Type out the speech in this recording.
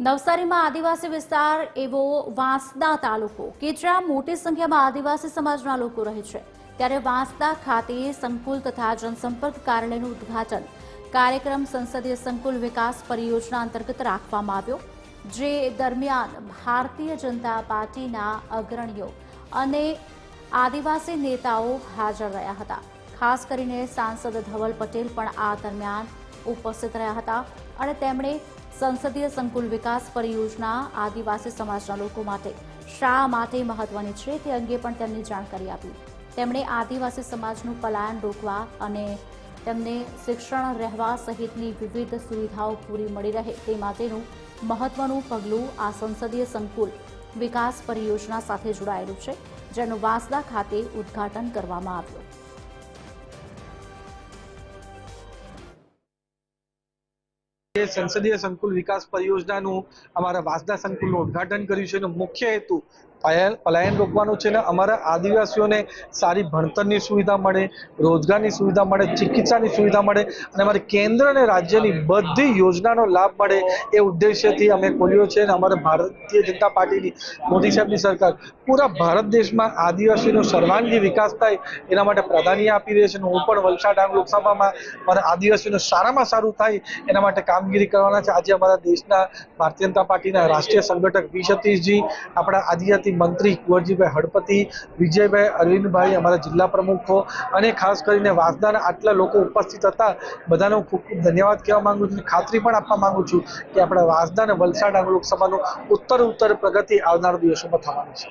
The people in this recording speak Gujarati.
નવસારીમાં આદિવાસી વિસ્તાર એવો વાંસદા તાલુકો કે જ્યાં મોટી સંખ્યામાં આદિવાસી સમાજના લોકો રહે છે. ત્યારે વાંસદા ખાતે સંકુલ તથા જનસંપર્ક કાર્યાલયનું ઉદ્ઘાટન કાર્યક્રમ સંસદીય સંકુલ વિકાસ પરિયોજના અંતર્ગત રાખવામાં આવ્યો, જે દરમિયાન ભારતીય જનતા પાર્ટીના અગ્રણીઓ અને આદિવાસી નેતાઓ હાજર રહ્યા હતા. ખાસ કરીને સાંસદ ધવલ પટેલ પણ આ દરમિયાન ઉપસ્થિત રહ્યા હતા અને તેમણે સંસદીય સંકુલ વિકાસ પરિયોજના આદિવાસી સમાજના લોકો માટે શા માટે મહત્વની છે તે અંગે પણ તેમની જાણકારી આપી. તેમણે આદિવાસી સમાજનું પલાયન રોકવા અને તેમને શિક્ષણ, રહેવા સહિતની વિવિધ સુવિધાઓ પૂરી મળી રહે તે માટેનું મહત્વનું પગલું આ સંસદીય સંકુલ વિકાસ પરિયોજના સાથે જોડાયેલું છે, જેનું વાંસદા ખાતે ઉદ્ઘાટન કરવામાં આવ્યું. સંસદીય સંકુલ વિકાસ પરિયોજનાનું અમારા વાસદા સંકુલનું ઉદ્ઘાટન કર્યું છે. એનો મુખ્ય હેતુ પલાયન રોકવાનો છે ને અમારા આદિવાસીઓને સારી ભણતરની સુવિધા મળે, રોજગારની સુવિધા મળે, ચિકિત્સાની સુવિધા મળે અને અમારે કેન્દ્ર અને રાજ્યની બધી યોજનાનો લાભ મળે એ ઉદ્દેશ્યથી અમે ખોલ્યો છે અને અમારે ભારતીય જનતા પાર્ટીની, મોદી સાહેબની સરકાર પૂરા ભારત દેશમાં આદિવાસીનો સર્વાંગી વિકાસ થાય એના માટે પ્રાધાન્ય આપી રહી છે અને હું પણ વલસાડ ડાંગ લોકસભામાં મારા આદિવાસીનો સારામાં સારું થાય એના માટે કામગીરી કરવાના છે. આજે અમારા દેશના ભારતીય જનતા પાર્ટીના રાષ્ટ્રીય સંગઠક વી સતીશજી, આપણા આદિજાતિ મંત્રી કુંવરજીભાઈ હળપતિ, વિજયભાઈ અરવિંદભાઈ અમારા જિલ્લા પ્રમુખો અને ખાસ કરીને વાસદાના આટલા લોકો ઉપસ્થિત હતા. બધાનો ખૂબ ખૂબ ધન્યવાદ કહેવા માગું છું ખાતરી પણ આપવા માંગુ છું કે આપણા વાસદા અને વલસાડ લોકસભાનું ઉત્તર ઉત્તર પ્રગતિ આવનાર દિવસોમાં થવાની છે.